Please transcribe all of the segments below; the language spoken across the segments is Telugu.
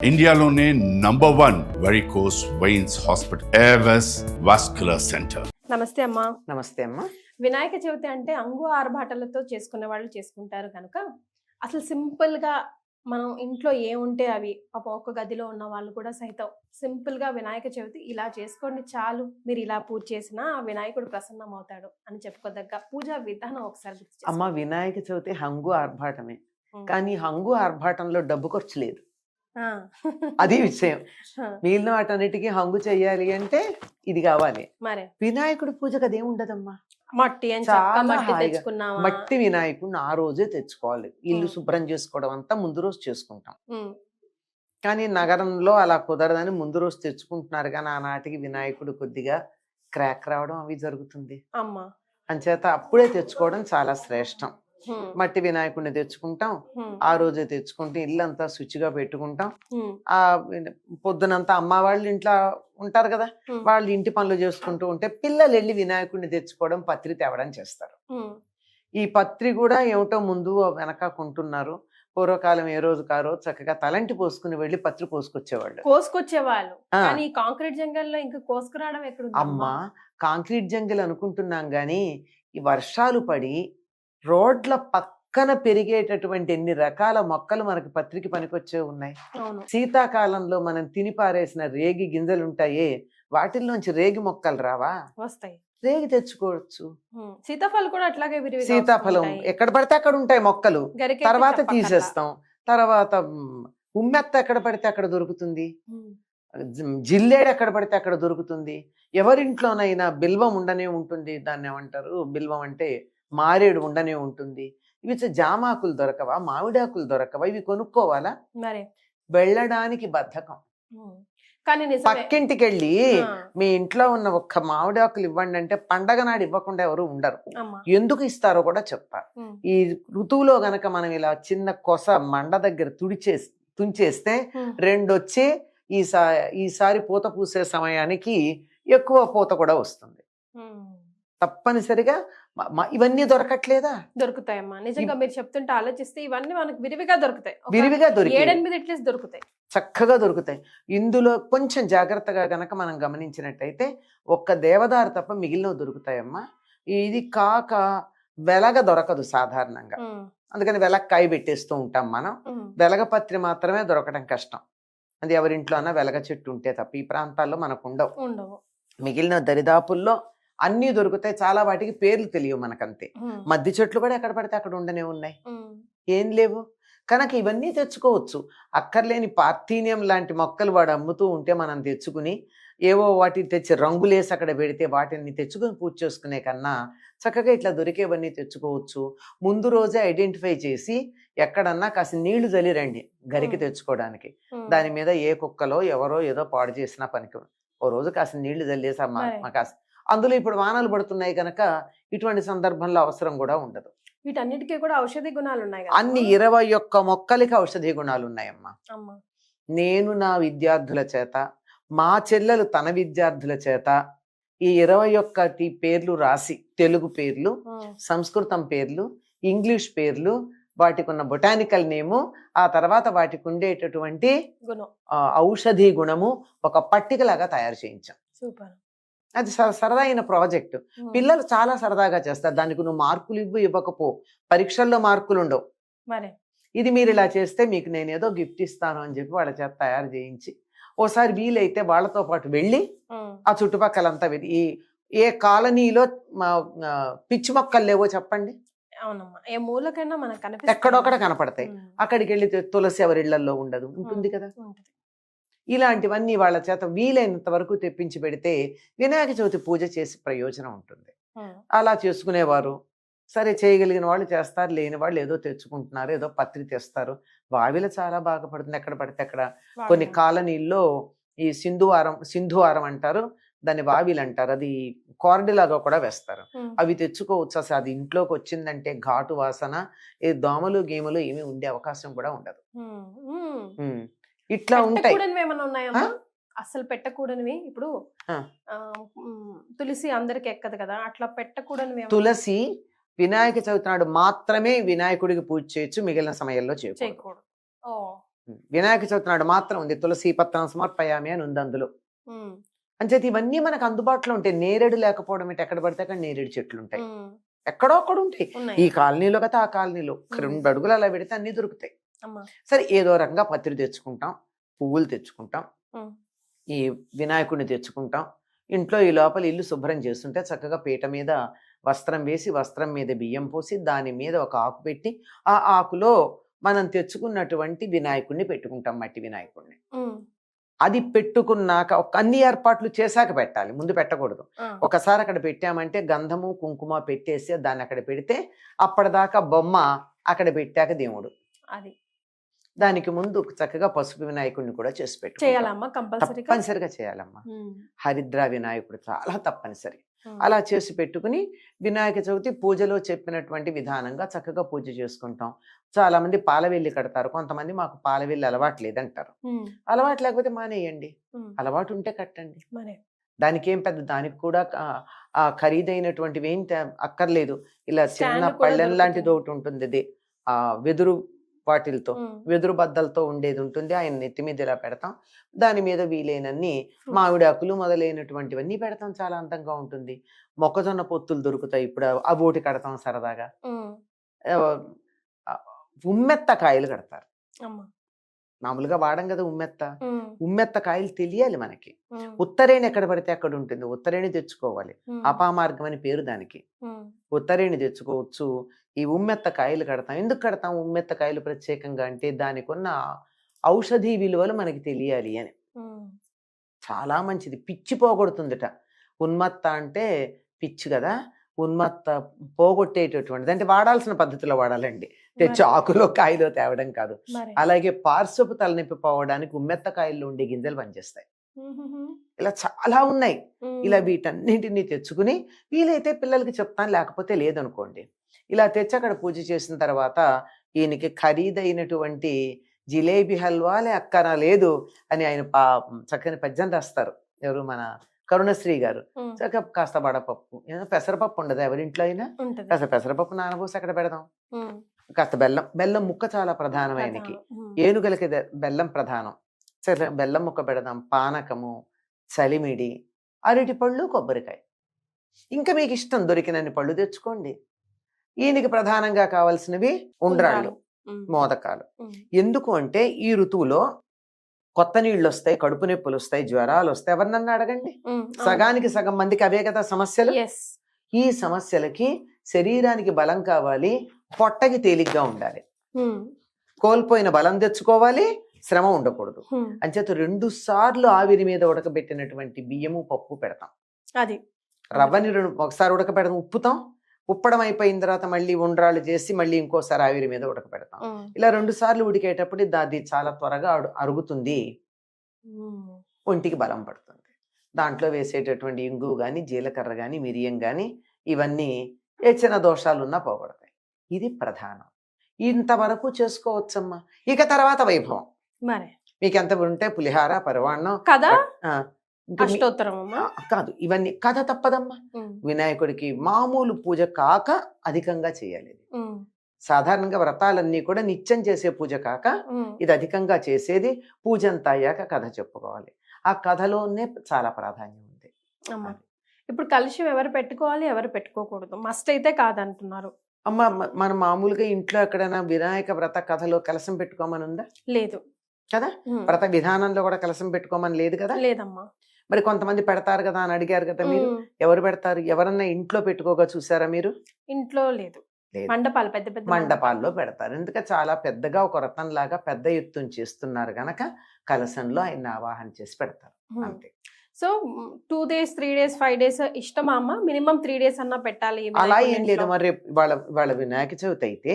ఇండియాలోనే number one varicose veins hospital Avis vascular centre నమస్తే అమ్మా నమస్తే అమ్మా వినాయక చవితి అంటే అంగు ఆర్భాటాలతో చేసుకునే వాళ్ళు చేసుకుంటారు కనుక అసలు సింపుల్గా మనం ఇంట్లో ఏముంటే అవి పాపం ఒక్క గదిలో ఉన్న వాళ్ళు కూడా సైతం సింపుల్గా వినాయక చవితి ఇలా చేసుకోండి చాలు మీరు ఇలా పూజ చేసినా ఆ వినాయకుడు ప్రసన్నం అవుతాడు అని చెప్పుకోదగ్గ పూజా విధానం ఒకసారి. అమ్మ వినాయక చవితి హంగు ఆర్భాటమే. కానీ హంగు ఆర్భాటంలో డబ్బు ఖర్చు లేదు. అది విషయం. మిగిలిన వాటన్నిటికీ హంగు చెయ్యాలి అంటే ఇది కావాలి. వినాయకుడి పూజకు అదేం ఉండదమ్మా మట్టి మట్టి వినాయకుడిని ఆ రోజే తెచ్చుకోవాలి. ఇల్లు. శుభ్రం చేసుకోవడం అంతా ముందు రోజు చేసుకుంటాం. కానీ నగరంలో అలా కుదరదని ముందు రోజు తెచ్చుకుంటున్నారు కానీ ఆనాటికి వినాయకుడు కొద్దిగా క్రాక్ రావడం అవి జరుగుతుంది. అమ్మా. అంచేత అప్పుడే తెచ్చుకోవడం చాలా శ్రేష్టం. మట్టి వినాయకుడిని తెచ్చుకుంటాం. ఆ రోజే తెచ్చుకుంటే. ఇల్లంతా శుచిగా పెట్టుకుంటాం. ఆ పొద్దునంతా అమ్మ వాళ్ళు ఇంట్లో ఉంటారు కదా వాళ్ళు ఇంటి పనులు చేసుకుంటూ ఉంటే పిల్లలు వెళ్ళి వినాయకుడిని తెచ్చుకోవడం పత్రి తేవడం చేస్తారు. ఈ పత్రి కూడా ఏమిటో ముందు వెనక కొంటున్నారు. పూర్వకాలం ఏ రోజు కారో చక్కగా తలంటి పోసుకుని వెళ్ళి పత్రి పోసుకొచ్చేవాళ్ళు. కోసుకొచ్చేవాళ్ళు. కానీ కాంక్రీట్ జంగల్లో ఇంకా కోసుకురావడం ఎక్కడ అమ్మ కాంక్రీట్ జంగిల్ అనుకుంటున్నాం గాని ఈ వర్షాలు పడి రోడ్ల పక్కన పెరిగేటటువంటి ఎన్ని రకాల మొక్కలు మనకి పత్రికి పనికొచ్చే ఉన్నాయి? శీతాకాలంలో మనం తిని పారేసిన రేగి గింజలు ఉంటాయే వాటిల్లోంచి రేగి మొక్కలు రావా? వస్తాయి. రేగి తెచ్చుకోవచ్చు. సీతాఫలం కూడా అట్లాగే సీతాఫలం. ఎక్కడ పడితే అక్కడ ఉంటాయి మొక్కలు. తర్వాత. తీసేస్తాం. తర్వాత ఉమ్మెత్త ఎక్కడ పడితే అక్కడ దొరుకుతుంది. జిల్లేడు ఎక్కడ పడితే అక్కడ దొరుకుతుంది. ఎవరింట్లోనైనా బిల్వం ఉండనే ఉంటుంది. దాన్ని ఏమంటారు బిల్వం అంటే మారేడు ఉండనే ఉంటుంది. ఇవి జామాకులు దొరకవా? మామిడాకులు దొరకవా? ఇవి కొనుక్కోవాలా? మరి. వెళ్ళడానికి బద్ధకం. పక్కింటికి వెళ్ళి మీ ఇంట్లో ఉన్న ఒక్క మామిడాకులు ఇవ్వండి అంటే పండగ నాడు ఇవ్వకుండా ఎవరు ఉండరు. ఎందుకు ఇస్తారో కూడా ఉమ్, ఈ ఋతువులో గనక మనం ఇలా చిన్న కొస మండ దగ్గర తుడిచేసి తుంచేస్తే ఉమ్, రెండు వచ్చి ఈసా ఈసారి పూత పూసే సమయానికి ఎక్కువ పూత కూడా వస్తుంది. తప్పనిసరిగా ఇవన్నీ దొరకట్లేదా? దొరుకుతాయమ్మా. నిజంగా మీరు చెప్తుంటే ఆలోచిస్తే ఇవన్నీ మనకు విరివిగా దొరుకుతాయి. విరివిగా దొరికి ఏడెనిమిది దొరుకుతాయి. చక్కగా దొరుకుతాయి. ఇందులో కొంచెం జాగ్రత్తగా గనక మనం గమనించినట్టయితే ఒక్క దేవదారు తప్ప మిగిలినవి దొరుకుతాయమ్మా. ఇది కాక వెలగ దొరకదు సాధారణంగా. అందుకని వెలక్కాయ పెట్టేస్తూ ఉంటాం మనం. వెలగపత్రి మాత్రమే దొరకడం కష్టం. అది ఎవరింట్లో అన్నా వెలగ చెట్టు ఉంటే తప్ప ఈ ప్రాంతాల్లో మనకు ఉండవు. ఉండవు. మిగిలిన దరిదాపుల్లో అన్నీ దొరుకుతాయి. చాలా వాటికి పేర్లు తెలియవు మనకంతే. మద్ది చెట్లు కూడా ఎక్కడ పడితే అక్కడ ఉండనే ఉన్నాయి. ఏం లేవు. కనుక ఇవన్నీ తెచ్చుకోవచ్చు. అక్కర్లేని పార్థీనియం లాంటి మొక్కలు వాడు అమ్ముతూ ఉంటే మనం తెచ్చుకుని ఏవో వాటిని తెచ్చి రంగులేసి అక్కడ పెడితే వాటిని తెచ్చుకొని పూజ చేసుకునే కన్నా చక్కగా ఇట్లా దొరికేవన్నీ తెచ్చుకోవచ్చు. ముందు రోజే ఐడెంటిఫై చేసి ఎక్కడన్నా కాస్త నీళ్ళు జల్లి రండి గరికి. తెచ్చుకోవడానికి. దాని మీద ఏ కుక్కలో ఎవరో ఏదో పాడు చేసినా పనికి ఓ రోజు కాస్త నీళ్ళు చల్లేసా మరి. కాస్త అందులో ఇప్పుడు వానలు పడుతున్నాయి కనుక ఇటువంటి సందర్భంలో అవసరం కూడా ఉండదు. వీటన్నిటికీ కూడా ఔషధి గుణాలు ఉన్నాయి అన్ని ఇరవై ఒక్క మొక్కలకి ఔషధీ గుణాలు ఉన్నాయమ్మా నేను నా విద్యార్థుల చేత మా చెల్లెలు తన విద్యార్థుల చేత ఈ ఇరవై ఒక్కటి పేర్లు రాసి తెలుగు పేర్లు సంస్కృతం పేర్లు ఇంగ్లీష్ పేర్లు వాటికి ఉన్న బొటానికల్ నేము ఆ తర్వాత వాటికి ఉండేటటువంటి ఔషధీ గుణము ఒక పట్టికలాగా తయారు చేయించాం. సూపర్. అది సరదా అయిన ప్రాజెక్ట్. పిల్లలు చాలా సరదాగా చేస్తారు. దానికి నువ్వు మార్కులు ఇవ్వు ఇవ్వకపో. పరీక్షల్లో మార్కులు ఉండవు. మరి? ఇది మీరు ఇలా చేస్తే మీకు నేను ఏదో గిఫ్ట్ ఇస్తాను అని చెప్పి వాళ్ళ చేత తయారు చేయించి ఓసారి వీలైతే వాళ్ళతో పాటు వెళ్ళి ఆ చుట్టుపక్కలంతా ఈ ఏ కాలనీలో పిచ్చి మొక్కలు లేవో చెప్పండి? అవునమ్మా. ఏ మూలకైనా మనకు ఎక్కడొక్కడ కనపడతాయి. అక్కడికి వెళ్ళి తులసి ఎవరిళ్ళలో ఉండదు. ఉంటుంది కదా. ఇలాంటివన్నీ వాళ్ళ చేత వీలైనంత వరకు తెప్పించి పెడితే వినాయక చవితి పూజ చేసి ప్రయోజనం ఉంటుంది. అలా చేసుకునేవారు. సరే చేయగలిగిన వాళ్ళు చేస్తారు లేని వాళ్ళు ఏదో తెచ్చుకుంటున్నారు ఏదో పత్రి తెస్తారు. వావిల చాలా బాగా పడుతుంది ఎక్కడ పడితే అక్కడ. కొన్ని. కాలనీల్లో ఈ సింధువారం సింధువారం అంటారు. దాన్ని వావిలు అంటారు. అది కార్డిలాగా కూడా వేస్తారు. అవి తెచ్చుకోవచ్చు? అసలు అది ఇంట్లోకి వచ్చిందంటే ఘాటు వాసన ఏ దోమలు గీమలు ఏమీ ఉండే అవకాశం కూడా ఉండదు. ఇట్లా ఉంటాయి. పెట్టకూడనివి ఏమైనా? అసలు పెట్టకూడనివి? ఇప్పుడు ఆ. ఆ, ఉమ్, తులసి అందరికి ఎక్కదు కదా అట్లా పెట్టకూడనివి ఏమైనా తులసి వినాయక చవితి నాడు మాత్రమే వినాయకుడికి పూజ చేయొచ్చు మిగిలిన సమయంలో చేయకూడదు. చేయకూడదు. ఓ. వినాయక చవితి నాడు మాత్రం ఉంది. తులసి పత్రం సమర్పయామి అని ఉంది అందులో. ఉమ్, అంచేత ఇవన్నీ మనకు అందుబాటులో ఉంటాయి. నేరేడు లేకపోవడం ఏంటి? ఎక్కడ పడితే అక్కడ నేరేడు చెట్లు ఉంటాయి. ఎక్కడో అక్కడ ఉంటాయి. ఈ ఉన్నాయి. కాలనీలో కదా ఆ కాలనీలో. ఒక. రెండు అడుగులు అలా పెడితే అన్ని దొరుకుతాయి. సరే ఏదో రకంగా పత్రి తెచ్చుకుంటాం పువ్వులు తెచ్చుకుంటాం. ఈ వినాయకుడిని తెచ్చుకుంటాం. ఇంట్లో ఈ లోపల ఇల్లు శుభ్రం చేస్తుంటే చక్కగా పీట మీద వస్త్రం వేసి వస్త్రం మీద బియ్యం పోసి దాని మీద ఒక ఆకు పెట్టి ఆ ఆకులో మనం తెచ్చుకున్నటువంటి వినాయకుడిని పెట్టుకుంటాం మట్టి వినాయకుడిని. అది పెట్టుకున్నాక ఒక అన్ని ఏర్పాట్లు చేశాక పెట్టాలి ముందు పెట్టకూడదు. ఒకసారి అక్కడ పెట్టామంటే గంధము కుంకుమ పెట్టేసి దాన్ని అక్కడ పెడితే అప్పటిదాకా బొమ్మ అక్కడ పెట్టాక దేవుడు. అది. దానికి ముందు చక్కగా పసుపు వినాయకుడిని కూడా చేసి పెట్టు చేయాలమ్మా? తప్పనిసరిగా చేయాలమ్మా. హరిద్ర వినాయకుడు చాలా తప్పనిసరి. అలా చేసి పెట్టుకుని వినాయక చవితి పూజలో చెప్పినటువంటి విధానంగా చక్కగా పూజ చేసుకుంటాం. చాలా మంది పాలవెల్లి కడతారు. కొంతమంది మాకు పాలవెల్లి అలవాటు లేదంటారు. అలవాటు లేకపోతే మానేయండి. అలవాటు ఉంటే కట్టండి. దానికి ఏం పెద్ద దానికి కూడా ఖరీదైనటువంటివి ఏం అక్కర్లేదు. ఇలా చిన్న పళ్ళెం లాంటిది. ఒకటి ఉంటుంది ఆ వెదురు వాటిలతో వెదురు బద్దలతో ఉండేది ఉంటుంది. ఆయన నెత్తి మీద ఇలా పెడతాం. దాని మీద వీలైనన్ని fruits. మామిడి ఆకులు మొదలైనటువంటివన్నీ పెడతాం. చాలా అందంగా ఉంటుంది. మొక్కజొన్న పొత్తులు దొరుకుతాయి ఇప్పుడు. అవి- అవి ఒకటి కడతాం సరదాగా. ఉమ్, ఆ, ఆ, ఉమ్మెత్త కాయలు కడతారు. మామూలుగా వాడం కదా ఉమ్మెత్త. ఉమ్, ఉమ్మెత్త కాయలు తెలియాలి మనకి. ఉత్తరేణి ఎక్కడ పడితే అక్కడ ఉంటుంది. ఉత్తరేణి తెచ్చుకోవాలి. అపామార్గం అని పేరు దానికి. ఉత్తరేణి తెచ్చుకోవచ్చు. ఈ ఉమ్మెత్త కాయలు కడతాం. ఎందుకు కడతాం ఉమ్మెత్త కాయలు ప్రత్యేకంగా అంటే దానికి ఉన్న ఔషధీ విలువలు మనకి తెలియాలి అని. చాలా మంచిది. పిచ్చి పోగొడుతుందిట. ఉన్మత్త అంటే పిచ్చి కదా. ఉన్మత్త పోగొట్టేటటువంటిది. అంటే వాడాల్సిన పద్ధతిలో వాడాలండి. తెచ్చి ఆకులో కాయలో తేవడం కాదు. అలాగే పార్శ్వపు తలనొప్పి పోవడానికి ఉమ్మెత్త కాయల్లో ఉండే గింజలు పనిచేస్తాయి. ఇలా చాలా ఉన్నాయి. ఇలా వీటన్నింటినీ తెచ్చుకుని వీలైతే పిల్లలకి చెప్తాను లేకపోతే లేదనుకోండి. ఇలా తెచ్చి అక్కడ పూజ చేసిన తర్వాత ఈయనకి ఖరీదైనటువంటి జిలేబీ హల్వాలే అక్కన లేదు అని ఆయన పా చక్కని పద్యం రాస్తారు. ఎవరు మన కరుణశ్రీ గారు. కాస్త వడపప్పు. పెసరపప్పు ఉండదు ఎవరింట్లో అయినా కాస్త పెసరపప్పు నానబోసి అక్కడ పెడదాం? కాస్త బెల్లం బెల్లం ముక్క చాలా ప్రధానం. ఆయనకి. ప్రధానం. ఉమ్, ఏనుగలకి బెల్లం ప్రధానం. సరే బెల్లం ముక్క పెడదాం పానకము చలిమిడి అరటి పళ్ళు కొబ్బరికాయ. ఇంకా మీకు ఇష్టం దొరికినన్ని పళ్ళు తెచ్చుకోండి. ఈయనకి ప్రధానంగా కావాల్సినవి ఉండ్రాళ్ళు మోదకాలు. ఎందుకు అంటే ఈ ఋతువులో కొత్త నీళ్ళు వస్తాయి కడుపు నొప్పులు వస్తాయి జ్వరాలు వస్తాయి ఎవరినన్నా అడగండి. సగానికి సగం మందికి అవే కదా సమస్యలు. ఈ సమస్యలకి శరీరానికి బలం కావాలి పొట్టకి తేలిగ్గా ఉండాలి. కోల్పోయిన బలం తెచ్చుకోవాలి శ్రమ ఉండకూడదు. అంచేత రెండు సార్లు ఆవిరి మీద ఉడకబెట్టినటువంటి బియ్యము పప్పు పెడతాం. అది. రవ్వని రెండు ఒకసారి ఉడకబెడతాం ఉప్పుతాం. ఉప్పడం అయిపోయిన తర్వాత మళ్ళీ ఉండ్రాళ్ళు చేసి మళ్ళీ ఇంకోసారి ఆవిరి మీద ఉడకబెడతాం ఇలా రెండు సార్లు ఉడికేటప్పుడు అది చాలా త్వరగా అరుగుతుంది. ఒంటికి బలం పడుతుంది. దాంట్లో వేసేటటువంటి ఇంగు కానీ జీలకర్ర కానీ మిరియం కానీ ఇవన్నీ ఏ చిన్న దోషాలు ఉన్నా పోగొడతాయి. ఇది ప్రధానం. ఇంతవరకు చేసుకోవచ్చమ్మా. ఇక తర్వాత వైభవం. మరి. మీకు ఎంత ఉంటే పులిహార పరవాణం కదా! కాదు ఇవన్నీ కథ తప్పదమ్మా. వినాయకుడికి మామూలు పూజ కాక అధికంగా చేయాలి సాధారణంగా వ్రతాలన్నీ కూడా నిత్యం చేసే పూజ కాక ఇది అధికంగా చేసేది పూజ అంతా అయ్యాక కథ చెప్పుకోవాలి. ఆ కథలోనే చాలా ప్రాధాన్యం ఉంది. అమ్మా ఇప్పుడు కలుషం ఎవరు పెట్టుకోవాలి ఎవరు పెట్టుకోకూడదు? మస్ట్ అయితే కాదంటున్నారు. అమ్మ మన మామూలుగా ఇంట్లో ఎక్కడైనా వినాయక వ్రత కథలో కలసం పెట్టుకోమని ఉందా లేదు. కదా? వ్రత విధానంలో కూడా కలసం పెట్టుకోమని లేదు కదా? లేదమ్మా. మరి కొంతమంది పెడతారు కదా అని అడిగారు కదా మీరు? ఎవరు పెడతారు? ఎవరన్నా ఇంట్లో పెట్టుకోగా చూసారా మీరు? ఇంట్లో లేదు. మండపాలు పెద్ద పెద్ద మండపాల్లో పెడతారు. ఎందుకంటే చాలా పెద్దగా ఒక రథం లాగా పెద్ద ఎత్తున చేస్తున్నారు గనక కలశంలో ఆయన ఆవాహన చేసి పెడతారు. అంతే. So two days three days five days ఇష్టమా అమ్మ? మినిమం త్రీ డేస్ అన్నా పెట్టాలి అలా ఏం లేదు. మరి రేపు వాళ్ళ వాళ్ళ వినాయక చవితి అయితే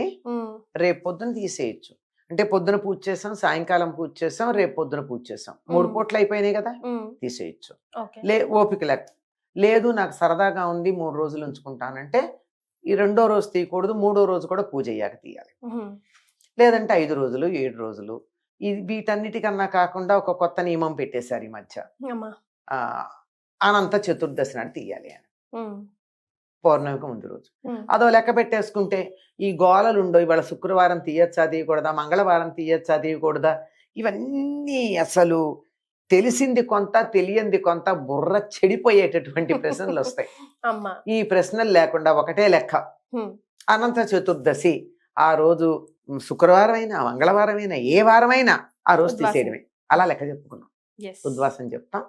రేపు పొద్దున తీసేయచ్చు. అంటే పొద్దున పూజ చేసాం సాయంకాలం పూజ చేసాం రేపు పొద్దున పూజ చేసాం మూడు. పూటలు అయిపోయినాయి కదా తీసేయచ్చు. లే ఓపిక లేక లేదు నాకు సరదాగా ఉంది మూడు రోజులు ఉంచుకుంటానంటే ఈ రెండో రోజు తీయకూడదు మూడో రోజు కూడా పూజ అయ్యాక తీయాలి. లేదంటే ఐదు రోజులు ఏడు రోజులు. ఇది వీటన్నిటికన్నా కాకుండా ఒక కొత్త నియమం పెట్టేశారు ఈ మధ్య. అనంత చతుర్దశి నాడు తీయాలి అని. పౌర్ణమికి ముందు రోజు. అదో లెక్క పెట్టేసుకుంటే ఈ గోలలు ఉండవు ఇవాళ శుక్రవారం తీయచ్చా తీయకూడదా మంగళవారం తీయచ్చా తీయకూడదా? ఇవన్నీ అసలు తెలిసింది కొంత తెలియంది కొంత బుర్ర చెడిపోయేటటువంటి ప్రశ్నలు వస్తాయి. ఈ ప్రశ్నలు లేకుండా ఒకటే లెక్క. అనంత చతుర్దశి ఆ రోజు శుక్రవారం అయినా మంగళవారం అయినా ఏ వారమైనా ఆ రోజు. తీసేయడమే. అలా లెక్క చెప్పుకున్నాం. ఉద్వాసం చెప్తాం.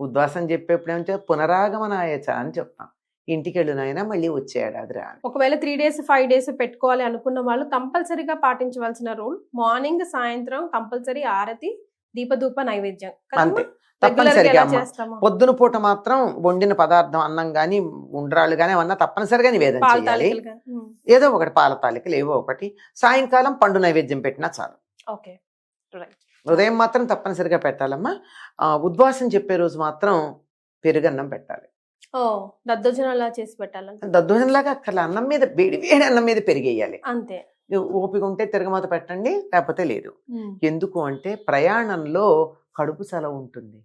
ఉద్వాసం చెప్పేప్పుడు ఏమంటే పునరాగమనాయచ అని చెప్తాం. ఇంటికి వెళ్ళినైనా మళ్ళీ వచ్చే ఏడాది రా. ఒకవేళ త్రీ డేస్ ఫైవ్ డేస్ పెట్టుకోవాలి అనుకున్న వాళ్ళు కంపల్సరీగా పాటించవలసిన రూల్ మార్నింగ్ సాయంత్రం కంపల్సరీ ఆరతి దీపధూప నైవేద్యం. అంతే. తప్పనిసరిగా పొద్దున పూట మాత్రం వండిన పదార్థం అన్నం గాని ఉండ్రాళ్ళు గాని ఏమన్నా తప్పనిసరిగా నివేదన చేయాలి. ఏదో ఒకటి పాల తాలికలు ఏవో ఒకటి. సాయంకాలం పండు నైవేద్యం పెట్టినా చాలు. ఓకే. రైట్. ఉదయం మాత్రం తప్పనిసరిగా పెట్టాలమ్మా. ఉద్వాసం చెప్పే రోజు మాత్రం పెరుగన్నం పెట్టాలి. ఓ దద్దోజనం అలా చేసి పెట్టాలంట దద్దోజనలాగా అక్కడ అన్నం మీద వేడి వేడి అన్నం మీద పెరిగేయాలి. అంతే. ఓపిక ఉంటే తిరగమాత పెట్టండి లేకపోతే లేదు. ఎందుకు అంటే ప్రయాణంలో కడుపు చల ఉంటుంది.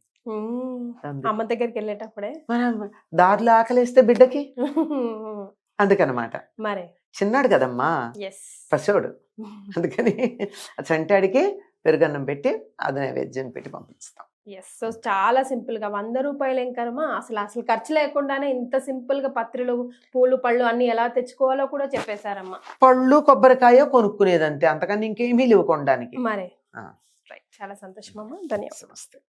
అమ్మ దగ్గరికి వెళ్ళేటప్పుడే. మనం దారిలో ఆకలేస్తే బిడ్డకి? అందుకనమాట. మరే? చిన్నాడు కదమ్మా. పసోడు అందుకని చంటాడికి పెరుగన్నం పెట్టి అది నైవేద్యం పెట్టి పంపిస్తాం. ఎస్ సో చాలా సింపుల్గా వంద రూపాయలు ఏం కర్మ? అసలు అసలు ఖర్చు లేకుండానే ఇంత సింపుల్గా పత్రులు పూలు పళ్ళు అన్ని ఎలా తెచ్చుకోవాలో కూడా చెప్పేశారమ్మ. పళ్ళు కొబ్బరికాయ కొనుక్కునేదంతే. అంతకని ఇంకేమీ లేవు కొనడానికి. మరే. ఆ. రైట్. చాలా సంతోషం అమ్మ ధన్యవాదాలు